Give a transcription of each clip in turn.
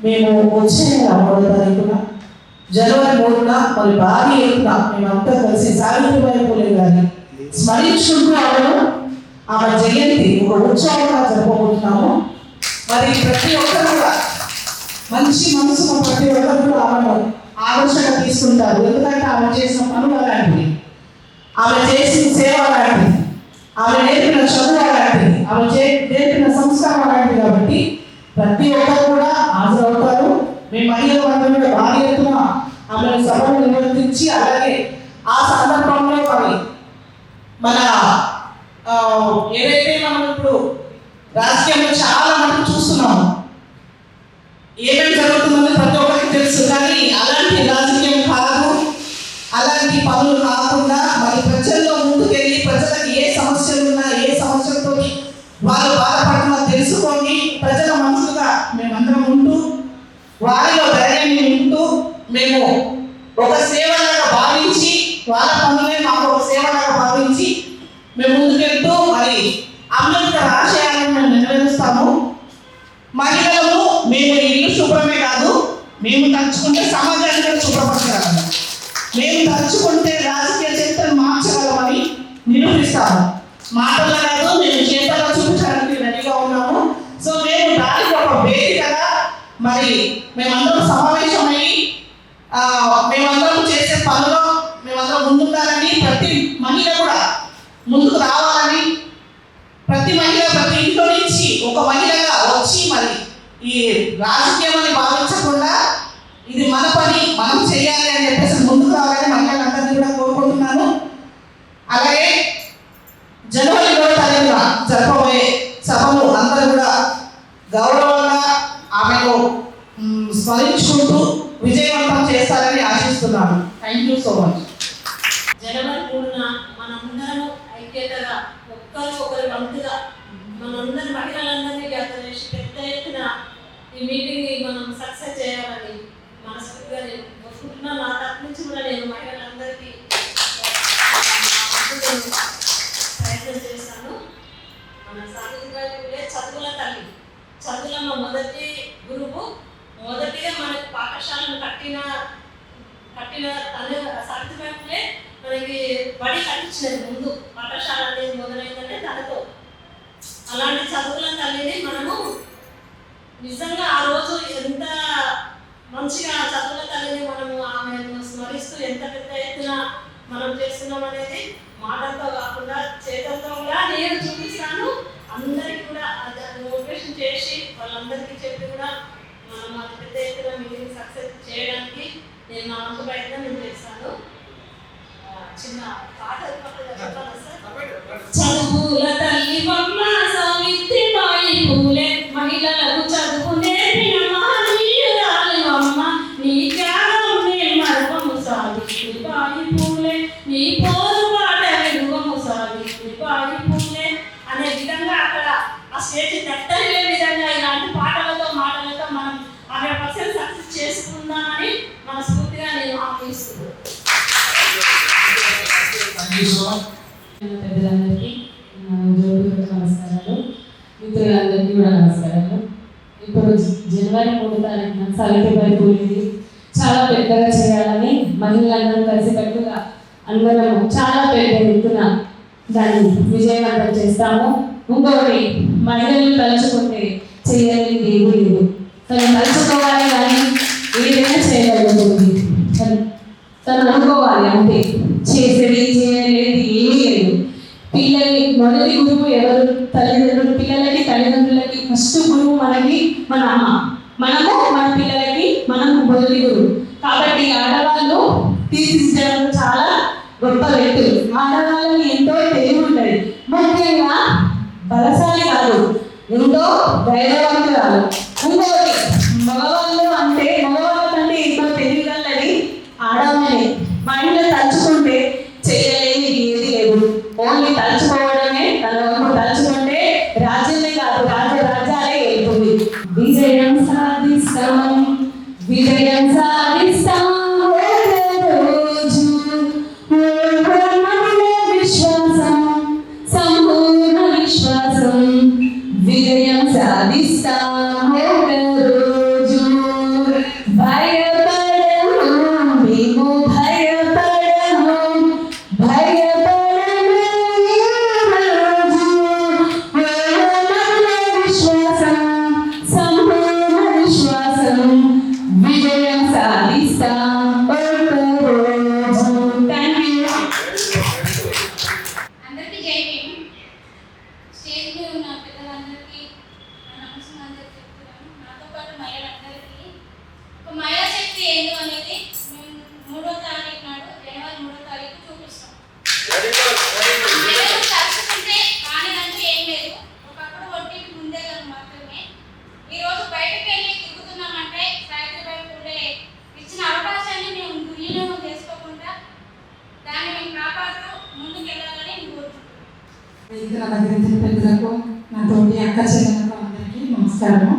మేము వచ్చే నెల మూడో తారీఖున జనవరి మూడున మరి భారీ ఎత్తున మేమంతా కలిసి సావిత్రిబాయి పూలే గారి స్మరించుకుంటూ ఆమెను ఆమె జయంతి ఒక ఉత్సవంగా జరపబోతున్నాము మరి ప్రతి ఒక్కరు కూడా మంచి మనసు ప్రతి ఒక్కరు కూడా ఆమెను ఆలోచన తీసుకుంటారు. ఎందుకంటే ఆమె చేసిన పనులు అలాంటివి. ఆమె చేసిన సేవ అలాంటిది. ఆమె నేర్పిన చదువు అలాంటిది. ఆమె చే- నేర్పిన సంస్కారం అలాంటిది కాబట్టి ప్రతి ఒక్కరు కూడా హాజరవుతారు. మీ అయ్యే అందరూ కూడా భారీ ఎత్తున ఆమె సభను నిర్వర్తించి అలాగే ఆ సందర్భంలో మరి మన ఏదైతే మనం ఇప్పుడు రాజకీయంలో చాలా మనం చూస్తున్నాము ఏమేమి జరుగుతుందని ప్రతి ఒక్కరికి తెలుసు. కానీ అలాంటి రాజకీయం కాదు. అలాంటి పనులు కాకుండా మరి ప్రజల్లో ముందుకెళ్ళి వాళ్ళు బాధపడుతున్న తెలుసుకొని ప్రజల మనసుగా మేమందరం ఉంటూ వారిలో ధైర్యాన్ని ఉంటూ మేము ఒక సేవలాగా భావించి వాళ్ళ పనులే మాకు ఒక సేవలాగా భావించి మేము ముందుకెళ్తూ మరి అంబేద్కర్ ఆశయాలను మేము నెరవేరుస్తాము. మహిళలు మేము ఇల్లు శుభ్రమే కాదు మేము తలుచుకుంటే సమాజాన్ని కూడా శుభ్రపరచగలము మేము తలుచుకుంటే రాజకీయ చరిత్రను మార్చగలమని నిరూపిస్తాము. మాటల్లో కాదు మేము చేతల్లో మరి మేమందరం సమావేశమై మేమందరం చేసే పనిలో మేమందరం ముందుండాలని ప్రతి మహిళ కూడా ముందుకు రావాలని ప్రతి మహిళ ప్రతి ఇంట్లో నుంచి ఒక మహిళగా వచ్చి మరి ఈ రాజకీయం అని భావించకుండా ఇది మన పని మనం చేయాలి అని చెప్పేసి ముందుకు రావాలని మహిళలందరినీ కూడా కోరుకుంటున్నాను అలాగే జనవరి ఇరవై తారీఖున జరపబోయే సభను అందరూ కూడా గౌరవంగా ఆమెను మ్, స్మరించుకుంటూ విజయవంతం చేస్తారని ఆశిస్తున్నాను థ్యాంక్ యూ సో మచ్ జనవరి మూడున మనందరం ఐక్యతగా ఒక్కరు ఒకరు వంతుగా మనందరి మహిళలందరినీ జాతర చేసి పెద్ద ఎత్తున ఈ మీటింగ్ మనం సక్సెస్ చేయాలని మనస్ఫూర్తిగా నేను కోరుకుంటున్నా నా తరపు నుంచి కూడా నేను మహిళలందరికీ ప్రయత్నం చేశాను మన సావిత్రిబాయి చదువుల తల్లి. చదువులమ్మ మొదటి గురువు. మొదటిగా మనకు పాఠశాలను కట్టిన కట్టిన అదే సావిత్రిబాయి బ్యాంకులే మనకి బడి కట్టించినది ముందు. పాఠశాల అనేది మొదలైందంటే తనతో అలాంటి చదువుల తల్లిని మనము నిజంగా ఆ రోజు ఎంత మంచిగా ఆ చదువుల తల్లిని మనము ఆమెను స్మరిస్తూ ఎంత పెద్ద ఎత్తున మనం చేస్తున్నాం అనేది మాటలతో కాకుండా చేతులతో కూడా నేను చూపిస్తాను. అందరికీ కూడా మోటివేషన్ చేసి వాళ్ళందరికీ చెప్పి కూడా మనం పెద్ద ఎత్తున మీటింగ్ సక్సెస్ చేయడానికి నేను నా వంతు బయట నేను చేస్తాను చిన్న పాట చదువుల తల్లి బొమ్మ సావిత్రిబాయి పూలే మహిళలకు చదువు నేర్పిన మహనీయురాలి అమ్మ. నీ త్యాగం నే పూలే నీ పూలే. అనే విధంగా అక్కడ ఆ స్టేజ్ తట్టలే అందరికీ కూడా నమస్కారాలు ఇప్పుడు జనవరి మూడు తారీఖున సావిత్రిబాయి పూలిది చాలా పెద్దగా చేయాలని మహిళలందరూ కలిసికట్టుగా అందరం చాలా పెద్ద ఎత్తున దాన్ని విజయవంతం చేస్తాము. ఇంకొకటి మహిళలు తలుచుకుంటే చేయలేనిది ఏమీ లేదు. తను తలుచుకోవాలి కానీ మన పిల్లలకి మనం మొదటి గురువు కాబట్టి ఆడవాళ్ళు తీర్చిదిద్దడం చాలా గొప్ప వ్యక్తులు. ఆడవాళ్ళని ఎంతో తెలివి ఉంటుంది. ముఖ్యంగా బలశాలి కాదు ఎంతో ధైర్యవంతురాలు ఇంకోటి మగవాళ్ళు అంటే మగవాళ్ళ కంటే ఎంతో తెలివిగలది మా ఇంట్లో తలుచుకుంటే చేయలేని ఏది లేదు. ఓన్లీ తలుచుకోవడమే తన వరకు తలుచుకుంటే రాజ్యమే కాదు రాజ్య రాజ్యాలే వెళ్తుంది. విజయం Dice తోటి అక్క చెల్లెలకు అందరికీ నమస్కారం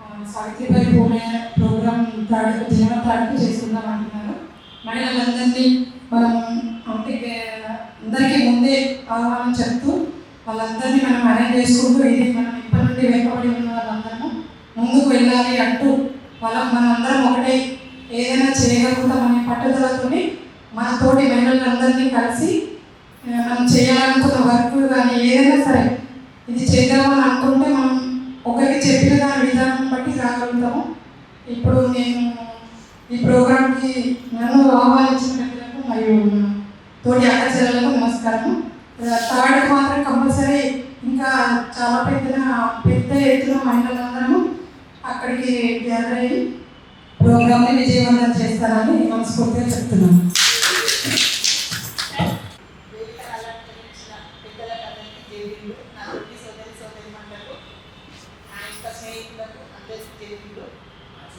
ఆ, సావిత్రిబాయి పూలే ప్రోగ్రామ్ తారీఖు జీవన తారీఖు చేసుకుందాం అంటున్నారు. మహిళలందరినీ మనం అంటే అందరికీ ముందే ఆహ్వానం చెప్తూ వాళ్ళందరినీ మనం అరేంజ్ చేసుకుంటూ ఇది మనం ఇప్పటి నుండి వెనుకబడి ఉన్న వాళ్ళందరము ముందుకు వెళ్ళాలి అంటూ వాళ్ళ మనందరం ఒకటే ఏదైనా చేయగలుగుతామనే పట్టుదలతోని మన తోటి మహిళలందరినీ కలిసి మనం చేయాలనుకున్న వర్క్ కానీ ఏదైనా సరే ఇది చేద్దామని అనుకుంటే మనం ఒకరికి చెప్పిన దాని విధానం బట్టి రాగలుగుతాము. ఇప్పుడు నేను ఈ ప్రోగ్రాంకి నన్ను ఆహ్వానించిన పెద్దలకు మరియు తోటి అక్క చెల్లెలకు నమస్కారం థర్డ్కి మాత్రం కంపల్సరీ ఇంకా చాలా పెద్ద పెద్ద ఎత్తున మహిళలందరూ అక్కడికి గ్యాదర్ అయ్యి ప్రోగ్రామ్ని విజయవంతం చేస్తారని మనస్ఫూర్తిగా చెప్తున్నాను. వేదిక అలంకరించిన పెద్దలకందరికీ జైలు నా తోటి సోదరి సోదరి మండలకు నా యొక్క స్నేహితులకు అందరికీ జైలు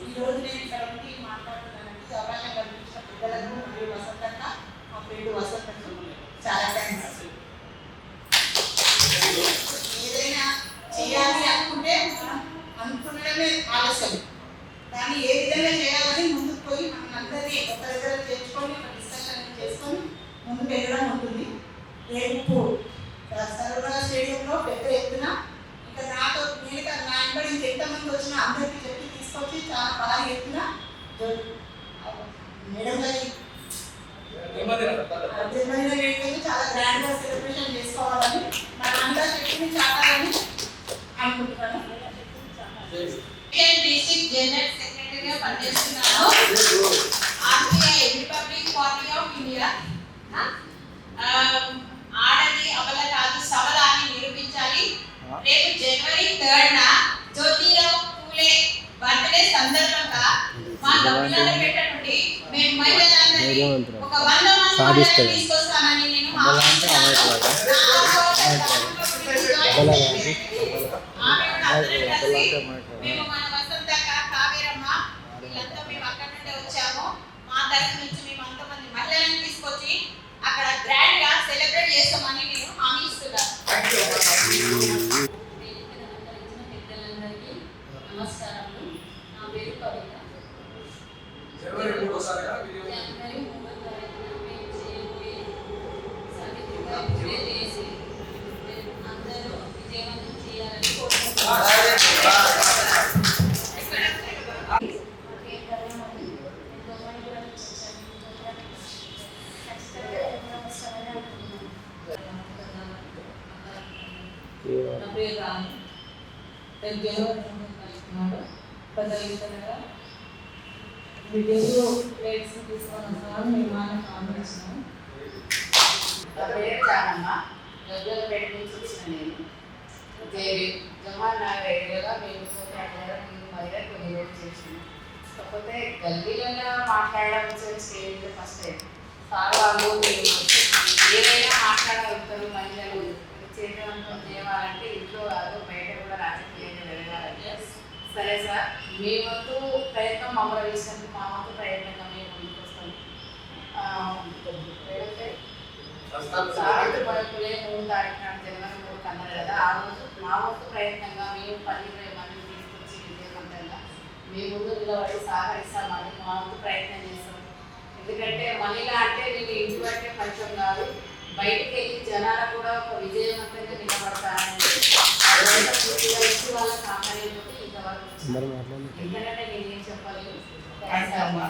ఈ రోజు నేను ఇక్కడ ఉండి మాట్లాడుతున్నానంటే అవకాశం కల్పించిన పెద్దలకు మరియు వసంతక్క మా ఫ్రెండ్ వసంతకు చాలా థ్యాంక్స్ ఏదైనా చేయాలి అనుకుంటే మనం అనుకునడమే ఆలస్యం దాన్ని ఏ విధంగా చేయాలని ముందుకు పోయి మనం అందరినీ ఒక దగ్గర చేర్చుకొని ఒక డిస్కషన్ చేసుకొని ముందు వెళ్ళడం ఉంటుంది. రేపు సర్వరా స్టేడియంలో పెద్ద ఎత్తున ఇంకా నాతో నేను కాదు, నా వెంబడి ఇంకా ఎంతమంది వచ్చినా అందరికీ చెప్పి తీసుకొచ్చి చాలా బాగా ఎత్తున జరు- మేడం గారి చాలా గ్రాండ్గా సెలబ్రేషన్ చేసుకోవాలని మనంతా శక్తిని చాటాలని అనుకుంటున్నాను. డిస్ట్రిక్ట్ జనరల్ సెక్రటరీగా పనిచేస్తున్నాను. RTI republic party of India. ఆడది అమల కాదు సబల అని నిరూపించాలి రేపు జనవరి థర్డ్ న జ్యోతిరావు పూలే బర్త్డే సందర్భంగా మా గమ్మిలాలపేట నుండి మేము మహిళలందరినీ ఒక వంద మంది తీసుకొస్తానని నేను ఆమె కూడా అందరం కలిసి మేము మన వసంతక్క కావేరమ్మ వీళ్ళంతా మేము అక్కడ నుండి వచ్చాము మా తరఫు నుంచి మేము అంతమంది మహిళలను తీసుకొచ్చి అక్కడ గ్రాండ్గా సెలబ్రేట్ చేస్తామని నేను హామీ ఇస్తున్నాను వేదికను అలంకరించిన పెద్దలందరికీ నమస్కారములు నా పేరు కవిత జనవరి మూడోసారిగా వీడియో జనవరి మూడో తారీఖున మేము చేయబోయే సావిత్రిబాయి పూలే చేసి అందరూ విజయవంతం చేయాలని కోరుకుంటున్నాను నా పేరు రేపు జనవరి మూడో తారీఖునాడు ప్రజలుగా ప్లేట్స్ తీసుకొని వస్తున్నాను మేము ఆయన కాంబినేషన్. నా పేరు చానమ్మ. గగ్గలపేట నుంచి వచ్చిన నేను. దేవి జమాన్ నగర్ ఏరియాలో మేము మహిళ కొన్ని రోజులు చేసినాం కాకపోతే గల్లీలలో మాట్లాడడం స్టేజ్ ఫస్ట్ సార్ వాళ్ళు ఏదైనా మాట్లాడగలుగుతారు మహిళలు చేతవంతం చేయాలంటే ఇంట్లో కాదు బయట కూడా రాజకీయంగా జరగాలంటే సరే సార్ మీ వంతు ప్రయత్నం మమ్మల్ని వేసినందుకు మా వంతు ప్రయత్నంగా మేము ముందుకు వస్తాం పూలే మూడు తారీఖు జనవరి మూడు కన్నారు కదా ఆ రోజు మా వంతు ప్రయత్నంగా మేము పది ఇరవై మందిని తీసుకొచ్చి విజయవంతంగా మీ ముందు నిలబడి సహకరిస్తామని మా వంతు ప్రయత్నం చేస్తాం ఎందుకంటే మహిళ అంటే నేను ఇంటి బట్టే పరిచయం కాదు. బయటికి వెళ్ళి జనాలు కూడా ఒక విజయవంతంగా నిలబడతారని పూర్తిగా ఇచ్చి వాళ్ళ సహకార్యంతో ఇంతవరకు వచ్చింది. ఎందుకంటే నేను ఏం చెప్పలేదు థ్యాంక్స్ అమ్మా.